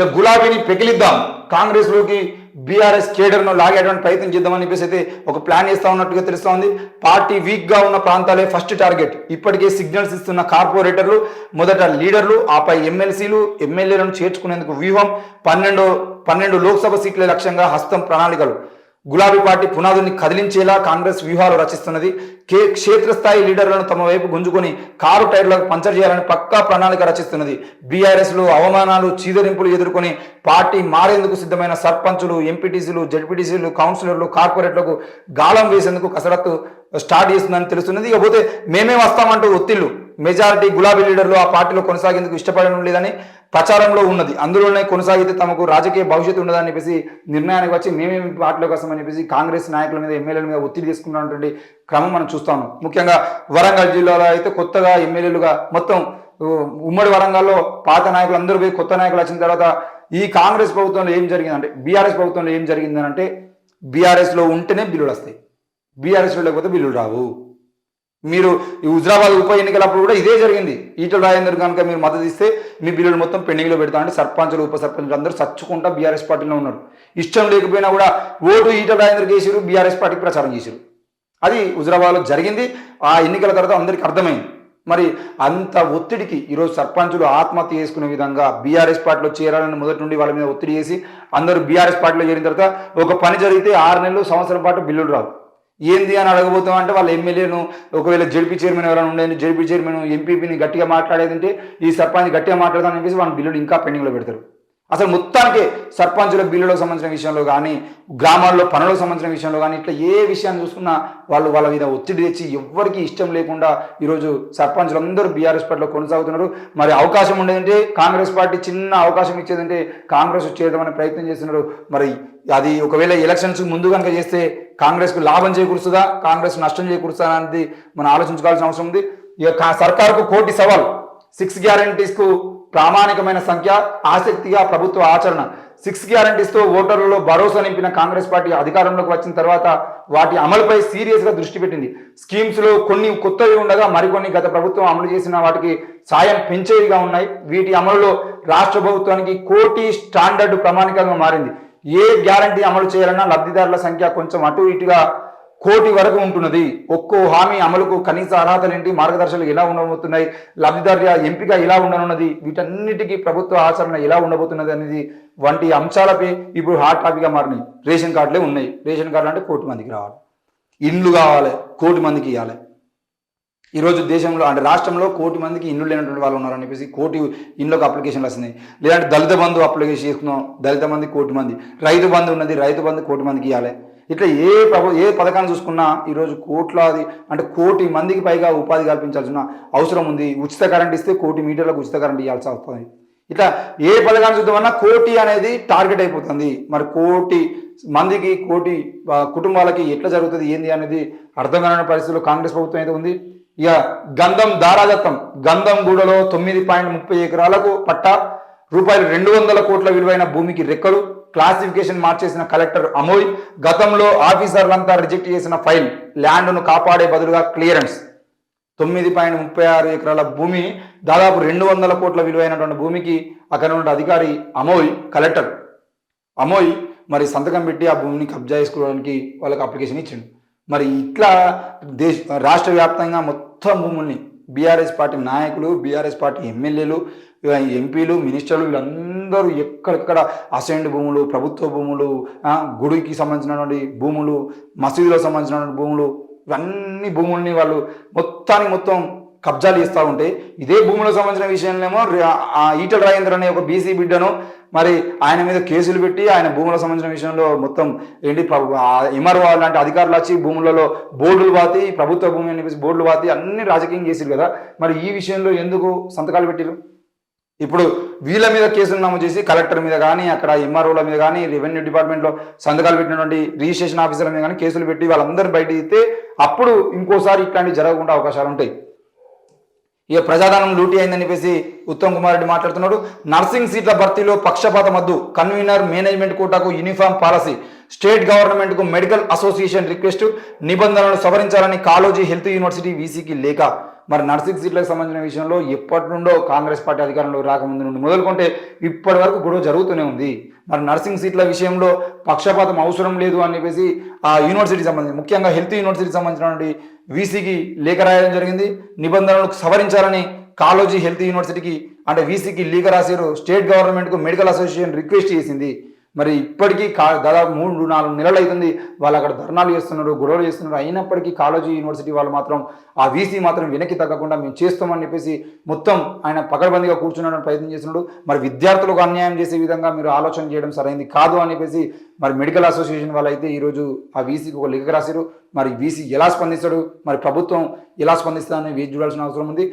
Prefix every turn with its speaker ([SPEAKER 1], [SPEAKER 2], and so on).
[SPEAKER 1] ఇక గులాబీని పెకిలిద్దాం. కాంగ్రెస్లోకి బీఆర్ఎస్ కేడర్ను లాగేటువంటి ప్రయత్నం చేద్దామని చెప్పేసి అయితే ఒక ప్లాన్ ఇస్తా ఉన్నట్టుగా తెలుస్తా ఉంది పార్టీ వీక్గా ఉన్న ప్రాంతాలే ఫస్ట్ టార్గెట్. ఇప్పటికే సిగ్నల్స్ ఇస్తున్న కార్పొరేటర్లు మొదట లీడర్లు ఆపై ఎమ్మెల్సీలు ఎమ్మెల్యేలను చేర్చుకునేందుకు వ్యూహం పన్నెండు పన్నెండు లోక్సభ సీట్ల లక్ష్యంగా హస్తం ప్రణాళికలు. గులాబీ పార్టీ పునాదుల్ని కదిలించేలా కాంగ్రెస్ వ్యూహాలు రచిస్తున్నది. కే క్షేత్రస్థాయి లీడర్లను తమ వైపు గుంజుకొని కారు టైర్లకు పంచర్ చేయాలని పక్కా ప్రణాళిక రచిస్తున్నది. బీఆర్ఎస్లు అవమానాలు చీదరింపులు ఎదుర్కొని పార్టీ మారేందుకు సిద్ధమైన సర్పంచులు ఎంపీటీసీలు జడ్పీటీసీలు కౌన్సిలర్లు కార్పొరేట్లకు గాలం వేసేందుకు కసరత్తు స్టార్ట్ చేస్తుందని తెలుస్తున్నది. ఇకపోతే మేమే వస్తామంటూ ఒత్తిళ్ళు మెజారిటీ గులాబీ లీడర్లు ఆ పార్టీలో కొనసాగేందుకు ఇష్టపడడం లేదని ప్రచారంలో ఉన్నది. అందులోనే కొనసాగితే తమకు రాజకీయ భవిష్యత్తు ఉండదని చెప్పేసి నిర్ణయానికి వచ్చి మేమేమి పార్టీలోకి వస్తామని చెప్పేసి కాంగ్రెస్ నాయకుల మీద ఎమ్మెల్యేల మీద ఒత్తిడి తీసుకున్నటువంటి క్రమం మనం చూస్తాము ముఖ్యంగా వరంగల్ జిల్లాలో అయితే కొత్తగా ఎమ్మెల్యేలుగా మొత్తం ఉమ్మడి వరంగల్లో పాత నాయకులు అందరూ పోయి కొత్త నాయకులు వచ్చిన తర్వాత ఈ కాంగ్రెస్ ప్రభుత్వంలో ఏం జరిగిందంటే బీఆర్ఎస్ ప్రభుత్వంలో ఏం జరిగిందనంటే బీఆర్ఎస్లో ఉంటేనే బిల్లులు వస్తాయి. బీఆర్ఎస్లో లేకపోతే బిల్లులు రావు. మీరు ఈ హుజరాబాద్ ఉప ఎన్నికలప్పుడు కూడా ఇదే జరిగింది. ఈటల రాజేందర్ కనుక మీరు మద్దతు ఇస్తే మీ బిల్లులు మొత్తం పెండింగ్లో పెడతా అంటే సర్పంచులు ఉప సర్పంచులు అందరూ చచ్చుకుంటా బీఆర్ఎస్ పార్టీలో ఉన్నారు. ఇష్టం లేకపోయినా కూడా ఓటు ఈటల రాజేందర్ చేసిరు బీఆర్ఎస్ పార్టీకి ప్రచారం చేసిరు అది హుజరాబాద్లో జరిగింది. ఆ ఎన్నికల తర్వాత అందరికీ అర్థమైంది. మరి అంత ఒత్తిడికి ఈరోజు సర్పంచులు ఆత్మహత్య చేసుకునే విధంగా బీఆర్ఎస్ పార్టీలో చేరాలని మొదటి నుండి వాళ్ళ మీద ఒత్తిడి చేసి అందరూ బీఆర్ఎస్ పార్టీలో చేరిన తర్వాత ఒక పని జరిగితే ఆరు నెలలు సంవత్సరం పాటు బిల్లులు రావు. ఏంది అని అడగబోతాం అంటే వాళ్ళ ఎమ్మెల్యేను ఒకవేళ జడ్పీ చైర్మన్ ఎవరైనా ఉండేది జడ్పీ చైర్మన్ ఎంపీపీని గట్టిగా మాట్లాడేది అంటే ఈ సర్పంచ్ గట్టిగా మాట్లాడదాని చెప్పేసి వాళ్ళ బిల్లులు ఇంకా పెండింగ్లో పెడతారు. అసలు మొత్తానికి సర్పంచుల బిల్లులకు సంబంధించిన విషయంలో కానీ గ్రామాల్లో పనులకు సంబంధించిన విషయంలో కానీ ఇట్లా ఏ విషయాన్ని చూసుకున్నా వాళ్ళు వాళ్ళ మీద ఒత్తిడి తెచ్చి ఎవ్వరికి ఇష్టం లేకుండా ఈరోజు సర్పంచులందరూ బీఆర్ఎస్ పార్టీలో కొనసాగుతున్నారు. మరి అవకాశం ఉండేదంటే కాంగ్రెస్ పార్టీ చిన్న అవకాశం ఇచ్చేదంటే కాంగ్రెస్ చేద్దామని ప్రయత్నం చేస్తున్నారు. మరి అది ఒకవేళ ఎలక్షన్స్ ముందు కనుక చేస్తే కాంగ్రెస్కు లాభం చేకూరుస్తుందా కాంగ్రెస్ నష్టం చేకూరుస్తుందా అనేది మనం ఆలోచించుకోవాల్సిన అవసరం ఉంది. ఇక సర్కార్కు సర్కారుకు కోటి సవాల్. సిక్స్ గ్యారంటీస్కు ప్రామాణికమైన సంఖ్య ఆసక్తిగా ప్రభుత్వ ఆచరణ. సిక్స్ గ్యారంటీస్తో ఓటర్లలో భరోసా నింపిన కాంగ్రెస్ పార్టీ అధికారంలోకి వచ్చిన తర్వాత వాటి అమలుపై సీరియస్గా దృష్టి పెట్టింది. స్కీమ్స్లో కొన్ని కొత్తవి ఉండగా మరికొన్ని గత ప్రభుత్వం అమలు చేసిన వాటికి సాయం పెంచేవిగా ఉన్నాయి. వీటి అమలులో రాష్ట్ర ప్రభుత్వానికి కోటి స్టాండర్డ్ ప్రమాణికంగా మారింది. ఏ గ్యారంటీ అమలు చేయాలన్నా లబ్ధిదారుల సంఖ్య కొంచెం అటు ఇటుగా కోటి వరకు ఉంటున్నది. ఒక్కో హామీ అమలుకు కనీస అర్హతలు ఏంటి? మార్గదర్శకాలు ఎలా ఉండబోతున్నాయి? లబ్ధిదారుల ఎంపిక ఎలా ఉండనున్నది? వీటన్నిటికీ ప్రభుత్వ ఆచరణ ఎలా ఉండబోతున్నది అనేది వంటి అంశాలపై ఇప్పుడు హాట్ టాపిక్గా మారినాయి. రేషన్ కార్డులే ఉన్నాయి. రేషన్ కార్డులు అంటే కోటి మందికి రావాలి. ఇండ్లు కావాలి. కోటి మందికి ఇవ్వాలి ఈరోజు దేశంలో అంటే రాష్ట్రంలో కోటి మందికి ఇండ్లు లేనటువంటి వాళ్ళు ఉన్నారని చెప్పేసి కోటి ఇండ్లకు అప్లికేషన్లు వస్తున్నాయి. లేదంటే దళిత బంధు అప్లికేషన్ చేసుకున్నాం దళిత మంది కోటి మంది. రైతు బంధు ఉన్నది. రైతు బంధు కోటి మందికి ఇవ్వాలి ఇట్లా ఏ ప్రభు ఏ పథకాన్ని చూసుకున్నా ఈరోజు కోట్లాది అంటే కోటి మందికి పైగా ఉపాధి కల్పించాల్సిన అవసరం ఉంది. ఉచిత కరెంట్ ఇస్తే కోటి మీటర్లకు ఉచిత కరెంట్ ఇవ్వాల్సి వస్తుంది. ఇట్లా ఏ పథకాన్ని చూద్దామన్నా కోటి అనేది టార్గెట్ అయిపోతుంది. మరి కోటి మందికి కోటి కుటుంబాలకి ఎట్లా జరుగుతుంది ఏంది అనేది అర్థం కాని పరిస్థితుల్లో కాంగ్రెస్ ప్రభుత్వం అయితే ఉంది. ఇక గంధం దారాదత్తం గంధం గూడలో తొమ్మిది పాయింట్ ముప్పై ఎకరాలకు పట్టా రూపాయలు రెండు వందల కోట్ల విలువైన భూమికి రెక్కలు క్లాసిఫికేషన్ మార్చేసిన కలెక్టర్ అమోయ్ గతంలో ఆఫీసర్లంతా రిజెక్ట్ చేసిన ఫైల్ ల్యాండ్ను కాపాడే బదులుగా క్లియరెన్స్. తొమ్మిది పాయింట్ ముప్పై ఆరు ఎకరాల భూమి దాదాపు రెండు వందల కోట్ల విలువైనటువంటి భూమికి అక్కడ ఉన్న అధికారి అమోయ్ కలెక్టర్. అమోయ్ మరి సంతకం పెట్టి ఆ భూమిని కబ్జా చేసుకోవడానికి వాళ్ళకి అప్లికేషన్ ఇచ్చిండు. మరి ఇట్లా దేశ రాష్ట్ర వ్యాప్తంగా మొత్తం భూముల్ని బీఆర్ఎస్ పార్టీ నాయకులు బీఆర్ఎస్ పార్టీ ఎమ్మెల్యేలు ఎంపీలు మినిస్టర్లు వీళ్ళందరూ ఎక్కడెక్కడ అసైన్డ్ భూములు ప్రభుత్వ భూములు గుడికి సంబంధించినటువంటి భూములు మసీదులకు సంబంధించినటువంటి భూములు ఇవన్నీ భూముల్ని వాళ్ళు మొత్తానికి మొత్తం కబ్జాలు ఇస్తూ ఉంటే ఇదే భూములకు సంబంధించిన విషయంలో ఏమో ఈటల రాజేంద్ర అనే ఒక బీసీ బిడ్డను మరి ఆయన మీద కేసులు పెట్టి ఆయన భూములకు సంబంధించిన విషయంలో మొత్తం ఏంటి ఎంఆర్ఓ లాంటి అధికారులు వచ్చి భూములలో బోర్డులు పాతి ప్రభుత్వ భూమి అని బోర్డులు పాతి అన్ని రాజకీయం చేసిరు కదా. మరి ఈ విషయంలో ఎందుకు సంతకాలు పెట్టారు ఇప్పుడు వీళ్ళ మీద కేసులు నమోదు చేసి కలెక్టర్ మీద కానీ అక్కడ ఎంఆర్ఓల మీద కానీ రెవెన్యూ డిపార్ట్మెంట్లో సంతకాలు పెట్టినటువంటి రిజిస్ట్రేషన్ ఆఫీసర్ల మీద కానీ కేసులు పెట్టి వాళ్ళందరూ బయట ఇస్తే అప్పుడు ఇంకోసారి ఇట్లాంటివి జరగకుండా అవకాశాలు ఉంటాయి. ఇక ప్రజాధనం లూటీ అయిందని చెప్పేసి ఉత్తమ్ కుమార్ రెడ్డి మాట్లాడుతున్నాడు. నర్సింగ్ సీట్ల భర్తీలో పక్షపాత మద్దు కన్వీనర్ మేనేజ్మెంట్ కోటాకు యూనిఫామ్ పాలసీ స్టేట్ గవర్నమెంట్కు మెడికల్ అసోసియేషన్ రిక్వెస్ట్ నిబంధనలను సవరించాలని కాలోజీ హెల్త్ యూనివర్సిటీ వీసీకి లేఖ. మరి నర్సింగ్ సీట్లకు సంబంధించిన విషయంలో ఎప్పటి నుండో కాంగ్రెస్ పార్టీ అధికారంలో రాకముందు నుండి మొదలుకుంటే ఇప్పటి వరకు గొడవ జరుగుతూనే ఉంది. మరి నర్సింగ్ సీట్ల విషయంలో పక్షపాతం అవసరం లేదు అని చెప్పేసి ఆ యూనివర్సిటీ సంబంధించి ముఖ్యంగా హెల్త్ యూనివర్సిటీకి సంబంధించినటువంటి వీసీకి లేఖ రాయడం జరిగింది. నిబంధనలకు సవరించాలని కాలోజీ హెల్త్ యూనివర్సిటీకి అంటే వీసీకి లేఖ రాశారు స్టేట్ గవర్నమెంట్కు మెడికల్ అసోసియేషన్ రిక్వెస్ట్ చేసింది. మరి ఇప్పటికీ కా దాదాపు మూడు నాలుగు నెలలు అవుతుంది వాళ్ళు అక్కడ ధర్నాలు చేస్తున్నారు గొడవలు చేస్తున్నారు. అయినప్పటికీ కాలేజీ యూనివర్సిటీ వాళ్ళు మాత్రం ఆ వీసీ మాత్రం వెనక్కి తగ్గకుండా మేము చేస్తామని చెప్పేసి మొత్తం ఆయన పకడ్బందీగా కూర్చున్నాడని ప్రయత్నం చేస్తున్నాడు. మరి విద్యార్థులకు అన్యాయం చేసే విధంగా మీరు ఆలోచన చేయడం సరైంది కాదు అని చెప్పేసి మరి మెడికల్ అసోసియేషన్ వాళ్ళు అయితే ఈరోజు ఆ వీసీకి ఒక లిఖ రాశారు. మరి వీసీ ఎలా స్పందిస్తాడు? మరి ప్రభుత్వం ఎలా స్పందిస్తుందని వేచి చూడాల్సిన అవసరం ఉంది.